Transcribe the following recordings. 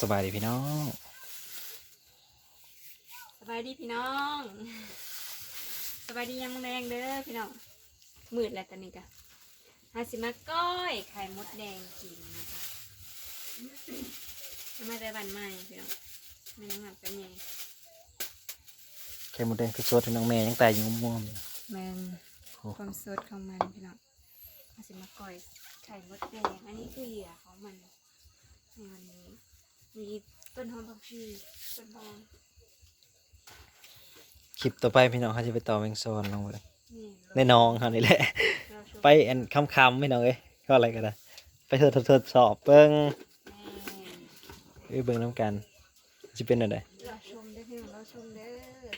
สบายดีพี่น้องสบายดีพี่น้องสบายดียังแรงเด้อพี่น้องมืดแล้วตอนนี้กะฮาสิมาก้อยไข่มดแดงกินนะคะมาได้บันใหม่พี่น้องไม่น้องหักไปไงไข่มดแดงคือสดพี่น้องแม่ยังตายอยู่ม่วงแมนๆโอ้ความสดของมันพี่น้องฮาสิมาก้อยไข่มดแดงอันนี้คือเหยื่อของมันในวันนี้ มีต้นหอมผักชีต้นหอมคลิปต่อไปพี่น้องเขาจะไปต่อแมงซอนน้องเว้ยนี่ในน้องเขานี่แหละ เราชมไปอันคำคำๆพี่น้องเอ้ยก็อะไรกันนะไปเถิดทดสอบเบิ้งแม่เอ้ยเบิ้งน้ำกันจะเป็นอะไรเราชมเด้อพี่น้องเราชมเด้อ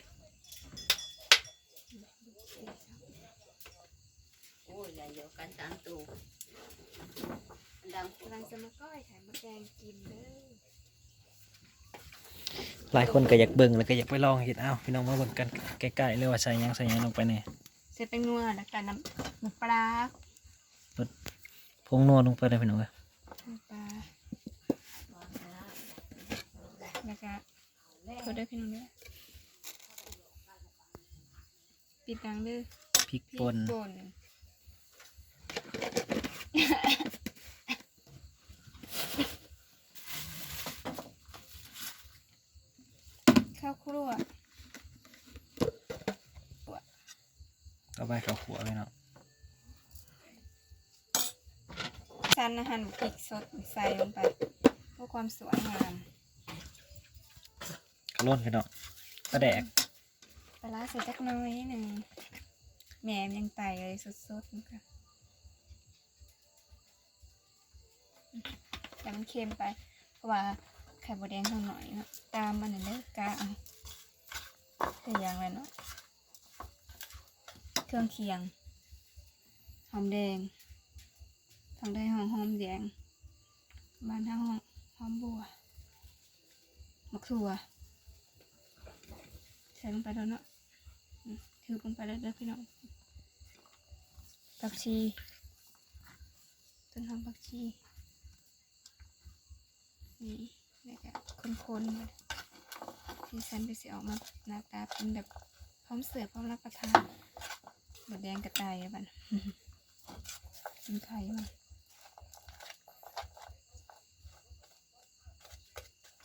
โอ้ยอย่าเยอะกันตามตูดังกำลังจะมาก้อยไข่มดแดงกินเด้อ หลายคนก็อยากเบิ้งแล้วก็อยากไปลองเห็นอ้าวพี่น้องมาเบิ้งกันใกล้ๆเลยว่าใส่หยังใส่หยังลงไปเนี่ยเสร็จเป็นงัวแล้วกันน้ำน้ำปลาพงนวดลงไปเลยพี่น้องเอ้ยน้ำปลาแล้วก็โทษเด้อพี่น้องเด้อปิดดังเด้อพริกพริกป่น ป่นข้าวครัว ต่อไปข้าวขัวพี่น้องซันอาหารพริกสดใส่ลงไปเพื่อความสวยงามกระล้นพี่น้องกระแดกปลาร้าใส่จักหน้อยหนึ่งแหมมยังไตเลยสดๆนะคะแต่มันเค็มไป เพราะว่าไข่บดแดงข้างหน่อยเนาะตามมันนั่นเด้อกาเอาแต่อย่างไรเนาะเค รื่องเคียง หอมแดงทางได้หอมหอมแดง บ้านท่าหอมหอมบัวมะขัวใส่ลงไปแล้วเนาะถือลงไปแล้วเด้อพี่น้องผักชีต้นหอมผักชีนี่แล้วก็คนๆที่ฉันไปสิออกมาหน้าตาเป็นแบบพร้อมเสิร์ฟพร้อมรับประทาน บดแดงกระต่ายอะบันกินไข่มัน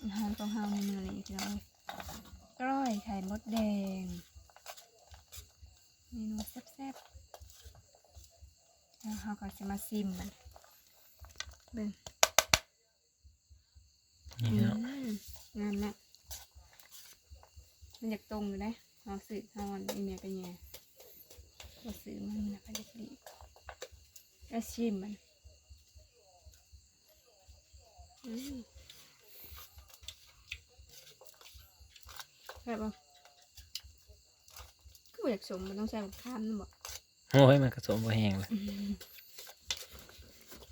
อาหารของเฮาในมือนี้พี่น้องกล้อยไข่มดแดงเมนูแซ่บๆแล้วเราก็จะมาซิมมันเบิ่งนี่อืพี่น้องมงามนะมันอยากตรงอยู่นะเราสื่อทอนอีเมลไปแง่ เราสื่อมันนะไปเด็กดีแล้วชิมมันอืมแบบว่าก็อยากสมมันต้องใส่บักข้ามนะบอกโอ้ยมันกระสมบ่แห้งเลย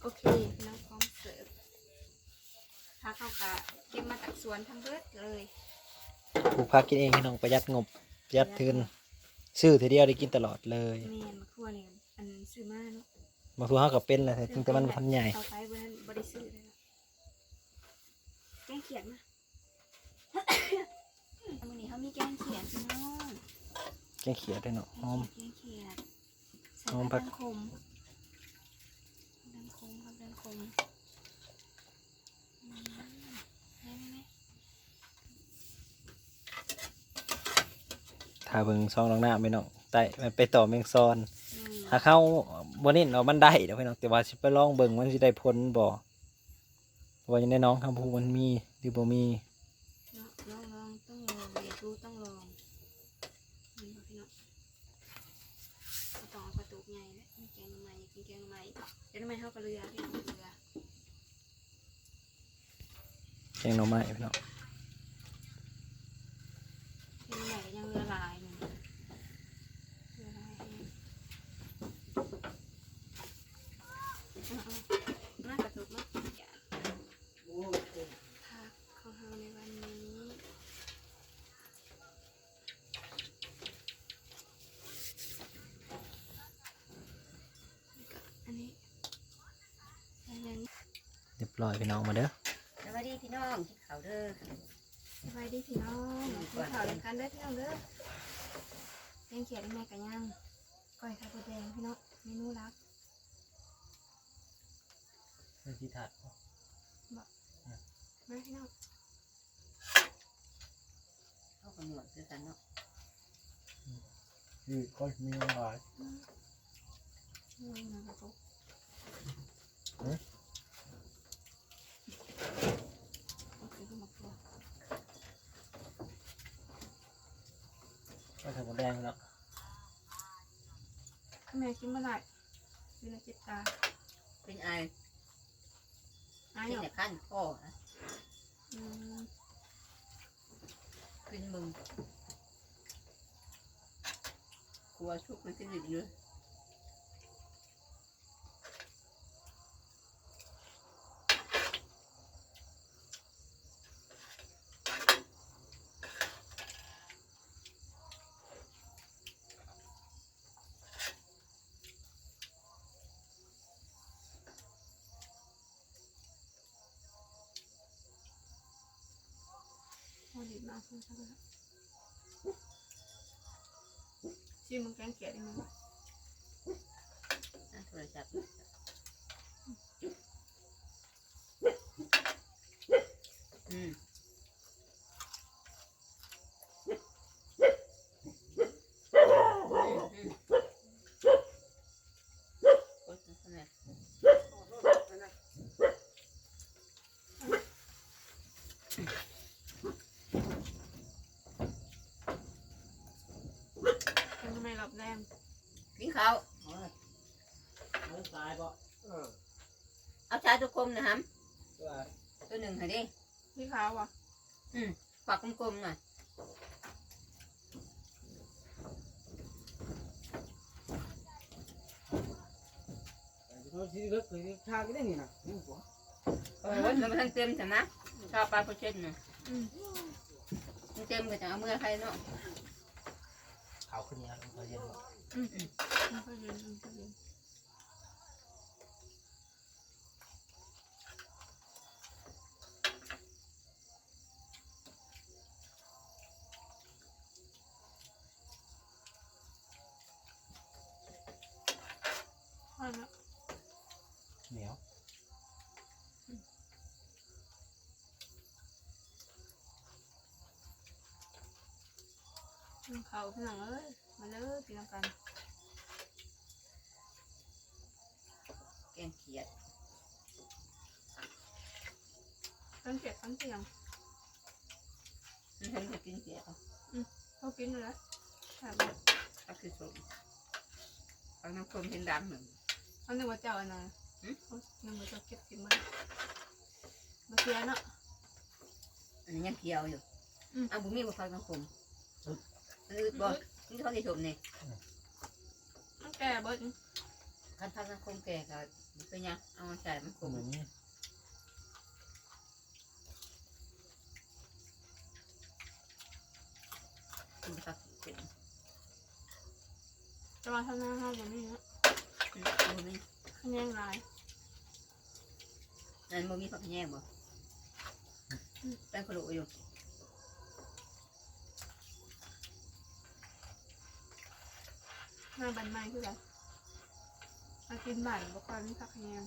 โอเคน้ำพร้อมเสิร์ฟถ้าเข้ากะเก็บมาจากสวนทั้งเบิดเลยปลูกผักกินเองพี่น้องประหยัดงบประหยัดทุน ซื้อทีเดียวได้กินตลอดเลยแม่นมะขั่วเนี่ยอันซื้อมาเนาะมาทัวเขากับเป็นแหละแต่จริงแต่มันพันใหญ่เอาไปบนนั้นบริสุทธิ์เลยเนาะแกงเขียดนะอันนี้เขามีแกงเขียดพี่น้องแกงเขียดได้เนาะหอม แกงเขียดใส่หอมผัผักกดังคมดังคมครับดังคมอืมได้ไหม ถ้าเบิ่งซองน้องหน้าไปเนาะไต่มันไปต่อแมงซอนอืมถ้าเข้าบนนี้เนาะมันได้เดี๋ยวพี่น้องแต่ว่าสิไปลองเบิ่งมันสิได้ผลบ่ว่าอย่างได้น้องคำพูมันมีหรือบ่มีลองลองต้องลองอยากรู้ต้องลองนี่บ่พี่น้องเอาต้องเอากระตุกใหญ่เลยมีแกงหน่อไม้อยากกินแกงหน่อไม้แกงหน่อไม้เข้ากับเรือพี่น้องเรือแกงหน่อไม้พี่น้อง แกงหน่อไม้ก็ยังเรือลายหนึ่งเรือลายแห้งเอาเอามากระตุกเนาะอย่า โอ้ย พักของเราในวันนี้แล้วก็อันนี้ใส่แมง เรียบร้อยพี่น้องมาเด้อสบายวัสดีพี่น้องที่เขาเด้อสบายดีพี่น้องกินข้าวด้วยกันเด้อพี่น้องเด้อแกงเขียดแม่กันยังก้อยไข่มดแดงพี่น้องเมนูรักมันที่ถัดมาพี่น้องเขาก็หนวดคือกันเนาะคือก็มีน้องหลายอืมอืมนะครับผมเอ๊ะโอเคขึ้น มาครัวก็ใส่หมดแดงแล้วแม่กินเมื่อไหร่กินในจิตตาเป็นไออายเป็นเหรอแต่ขั้นพ่อนะอืมขึ้นมึงกลัวทุกข์มันขึ้นอยู่เลย พอดีมากคุณครับชิมมึงแกงเขียดได้ไหมวะนะโทรศัพท์อืมอืมอืมโอ๊ยทำไมทำไมรอบ แรมกินข้าวมันตายปะเอาชาตุกลมนะฮัมตัวตัวหนึ่งให้ดิพี่ขาวอะฝักกลมๆหน่อย nó chỉ rất là xa cái đấy nhỉ nào nhưng quá เออมันมันทั้งเต็มใช่ไหมชาวปลาโปรเชนน่ะอืมมันเต็มก็จะเอาเมื่อใครเนาะ ขาวขึ้นเนี้ยมันก็เย็นหมดอืมอืมมันก็เย็นมันก็เย็นพอแล้วเหนียว เขาพี่น้องเอ้ยมาเลยกินน้ำกันแกงเขียดต้นเจ็ดต้นเตียงมันฉันจะกินเขียดเอาเขากินอยู่แล้วแบบก็คือสมฟังน้ำคมเห็นดำเหมือนเขาหนึ่งว่าเจ้าอันนั้นหึเขาหนึ่งว่าเจ้าเก็บกินมามาเสียเนาะอันนี้ยังเขียวอยู่อืมเอาบุมีบุฟังน้ำคม มันอืดบ่นี่เขาจะชมนี่มันแก่เบิดคันฟังน้ำคมแก่ก็เป็นยังเอามาใส่มันคก็มเหมือนนี้กินฟักเป็นจะมาทำหน้าห้องแบบนี้เนาะอืมบุมีคะแนนหลายนั่นบุมีผักแยงบ่แป้งขลุ่อยู่ หน้าบันไม้คืออะไรมากินบ่ายบอกความมีผักคะแนน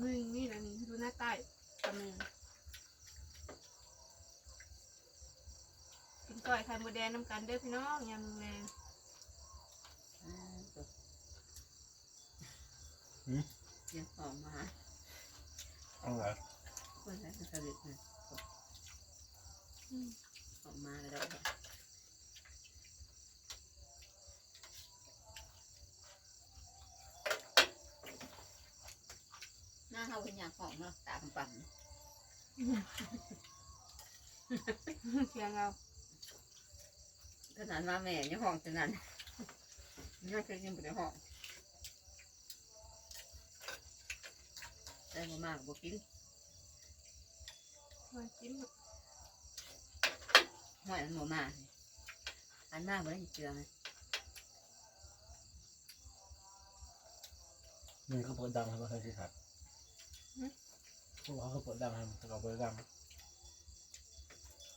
มึงนี่แหละนี่ดูหน้าใต้กำเนิดกินก้อยไข่มดแดงน้ำกันเด้อพี่น้องยำแรงอืมตัวยังหอมมาเอาเหรอคนละสลิดนะอืมหอมมาแล้ว หน้าเขาเป็นอย่างหอมเนาะตาปั่นเสียงเราขนาดว่าแม่ยังห้องขนาดน่าจะยังไม่ได้ห้องได้มามากบ่กินมาจิ้มห้อยมันบ่มาอันมากบ่ได้เจือมันนี่ก็พอดังแล้วก็เคยสิถัด พวกเขาก็เปิดดังให้มันเราเปิดดัง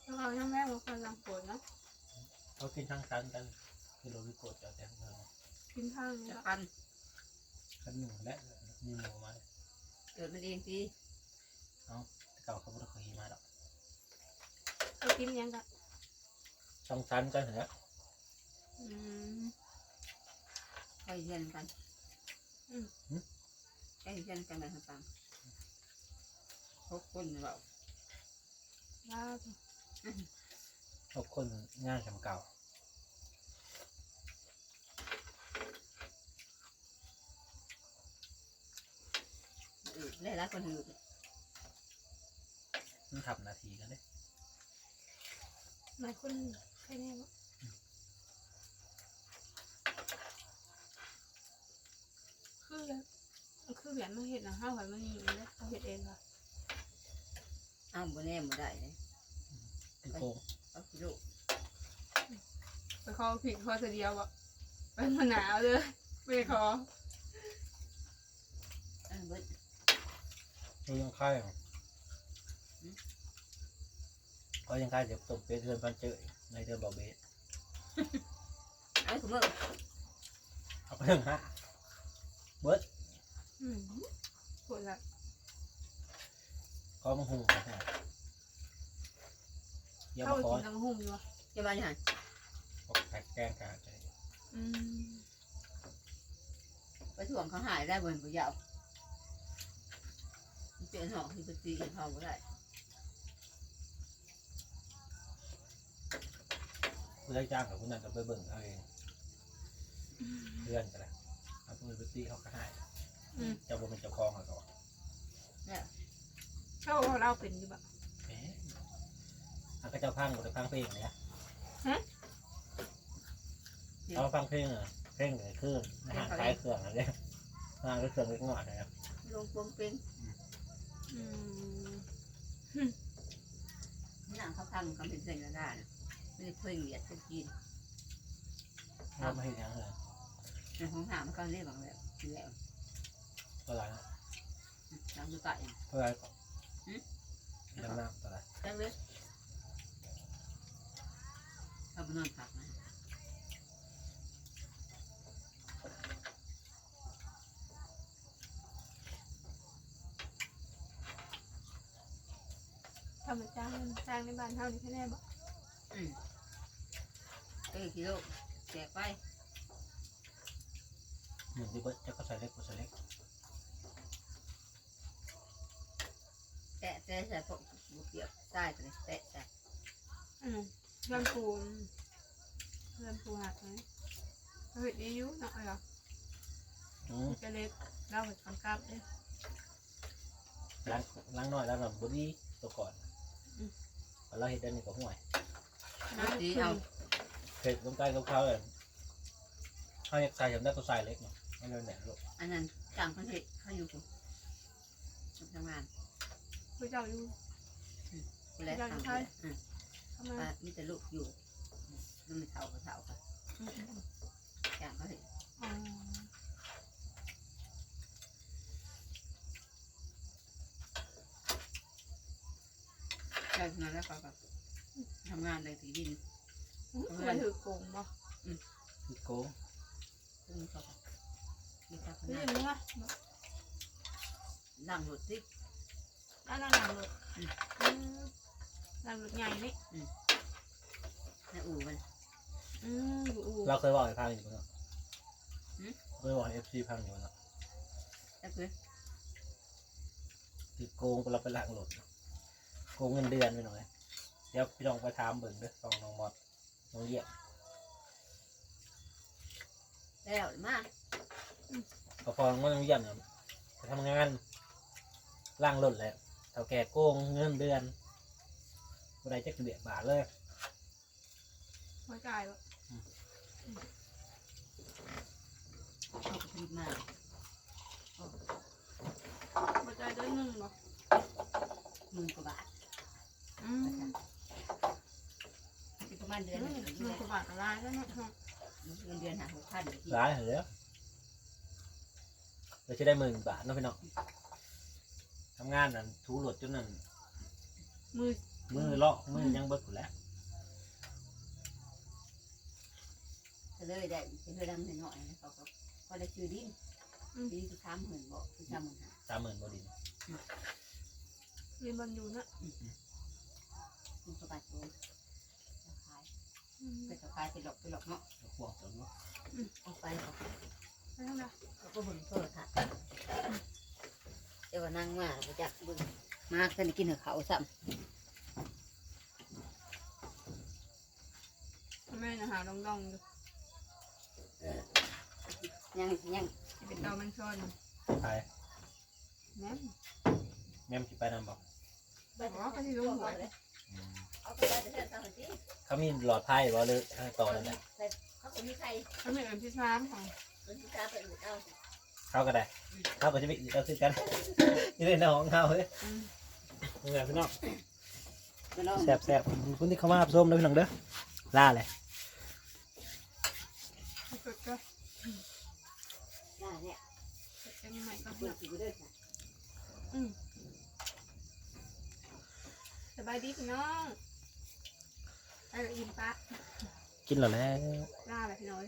แล้วเรายังแม่บอกกำลังปวดเนาะเขากินทั้งชั้นกันคือเราวิโกะจะแต่งเงินกินข้าวนี่จะก็ปันขั้นหนึ่งและมีหมูมาเกิดมันเองทีเก่าเขาไม่ได้เคยมาหรอกไปกินยังกันต้องชั้นกันเหรออืมไปเรียนกันอืมไปเรียนกันแบบต่าง พบคนเราว่าทุกคนงานสำเก่าอื่นได้ละคนอื่นมันทำนาทีกันเลยหลายคนใครแน่บ่คือแล้วคือเหรียญมาเห็ดนะห้าหอยมันอยู่เลยเขาเห็ดเองค่ะ อ้าวบ่แน่บ่ได้เลยคือโกงเอากิโลไปขอผิดขอเสียเดียวบ่ไปมาหนาวเลยไปขอเออเบิดเรายังค่ายเหรอก็ยังค่ายเดี๋ยวตบเป็นเดือนพันเจอในเดือนบอกเบสเอาถุงมือเอาไปเรื่องฮะเบิร์ดอืมปวดละ ก็มาหุงนะฮะเดี๋ยวเข้ามาไปขอกินน้ำหุ่มอยู่วะจะมาอย่างไรออกแพ็กแกงกันใจอืมไปถ่วงเขาหายได้บนกูยาวมันเป็นหอกที่ปตีเขาบ่ได้ผู้ได้จ้างกับผู้นั้นก็ไปเบิ่งเอาเองเพื่อนกันแหละเอาผู้ไปตีเขาก็ให้อืม เจ้าบ่เป็นเจ้าของเขาก่อน เข้าเราเป็นอยู่บ่เอ๊ะเอาก็เจ้าพังหมดพังเพลงเนี่ยฮะเอาฟังเพลงอะเพลงเลยขึ้นนะฮะขายเครื่องอะไรงานก็เครื่องเล็กน้อยนะครับลงปวงเป็นอืมหนังเขาทำกันเป็นเส้นกระดาษนะไม่ได้เพื่อนเหยียดเพื่อนกินเราไม่เห็นยังเลยในห้องหามนก็เรียกว่าแบบคือแล้วเท่าไหร่นะน้ำดูไก่เท่าไหร่ก่อน ยังน้ำเท่าไหร่จังเลยเอาไปนอนพักนะทำมาจ้างจ้างในบ้านเท่านี้แค่แน่บ่อืมเอ้ยกิโลแจกไปหนึ่งที่เบิร์ดจะก็ใส่เล็กก็ใส่เล็ก แตะแตะใส่พวกบุกเกียบใต้ไปเลยแตะใส่อืมเพื่อนปูเพื่อนปูหักไหมเขาเห็ดดีอยู่เนาะเหรออืมจะเล็กเราเห็ดกำกับเลยล้างล้างน้อยแล้วเราบอดี้ตัวก่อนเราเห็นด้านนี้ก็ห่วยดีเอาเผ็ดลงใต้กับเขาเลยเขาอยากใส่จำได้ก็ใส่เล็กเนาะไม่เลยเนี่ยลูกอันนั้นจ้างคนเห็ดเขาอยู่กูทำงาน ผู้เจ้าอยู่กูแล้วทำเลยอืมทำไมว่ามีแต่ลูกอยู่นั่นไม่เท่าก็เท่ากันอืมอืมอืมจ้างเขาเห็ดอ๋อจ้างนั้นแล้วเขาก็ทำงานเลยถือดินเคยถือโกงบ่คือโกงซึ่งเขาก็มีการคือทำงาอนย่างนี้วะนั่งรถติด้านหลังรถอืมหลังรถใหญ่นี่ในอู่มัน อืมอยู่อู่เราเคยบอกให้พังอยู่เนาะหืม เคยบอกเอฟซีพังอยู่เนาะแต่เพื่อคือโกงเราไปล้างรถเนาะโกงเงินเดือนไปหน่อยเดี๋ยวพี่ลองไปถามเบิ่งเด้วยลองน้องมอดน้องเยี่ยมแล้วมาก็พอน้องเยี่ยมเนี่ยไปทำงานล้างรถแหละ เท่าแก่โกงเงินเดือนบ่ได้จักเบียดบาทเลยหัวใจบ่เขาก็ผลิตมาหัวใจเดือนหนึ่งบ่หมื่นกว่าบาทอืมที่ประมาณเดือนหหนึ่นึ่งงหนึ่งกว่าบาทอะไรก็เนาะเงินเดือนหาหกพันที่ร้ายเหรอเราจะได้หมื่นบาทเนาะพี่น้องำงานนั่นถูรถจนนั่นมือมือเลาะมือยังเบิดอยู่แล้วก็เลยได้เลยดำหน่อยๆเขาก็ก็ได้ชื่อดินดินคือสามหมื่นบอกคือสามหมื่นห้าสามหมื่นบดินมีบอลอยู่นะคุณสบายตัวขายก็จะขายไปหลอกไปหลอกเนาะห่วงสนว่าเอาไปเขาไปทางใดเขาก็เบิ่งโทรทัศน์เดี๋ยว นั่งมาไปจักเบิ่งมาก็ได้กินเขาซ้แม่นะหาดองดองๆอยู่ำยังยังจะเป็นดอกมันชอนไปแม่นแม่มสิไปนำบอก Ừ. เอาไปได้แต่เท่านี้เขามีหลอดไพ่บ่เลยให้ต่อแล้วแหละเขาก็มีใครเขาไม่เป็นพี่ช้างของ เป็นที่ตาเป็นเอาเขาก็ได้เขาก็จะไปอีกเอาคือกันนี่เลยน้องเขาเลยอืมนี่แหละพี่น้องไปลองแซ่บแซ่บคนที่เขามารับส้มนะพี่น้องเด้อล่าเลยสุดก็ได้เนี่ยเป็นใหม่ก็เบื่เบื่ออสิบเดือนอืมสบายดีพี่น้องไอ้อินปะกินหรอแล้วล่าแบบพี่น้อย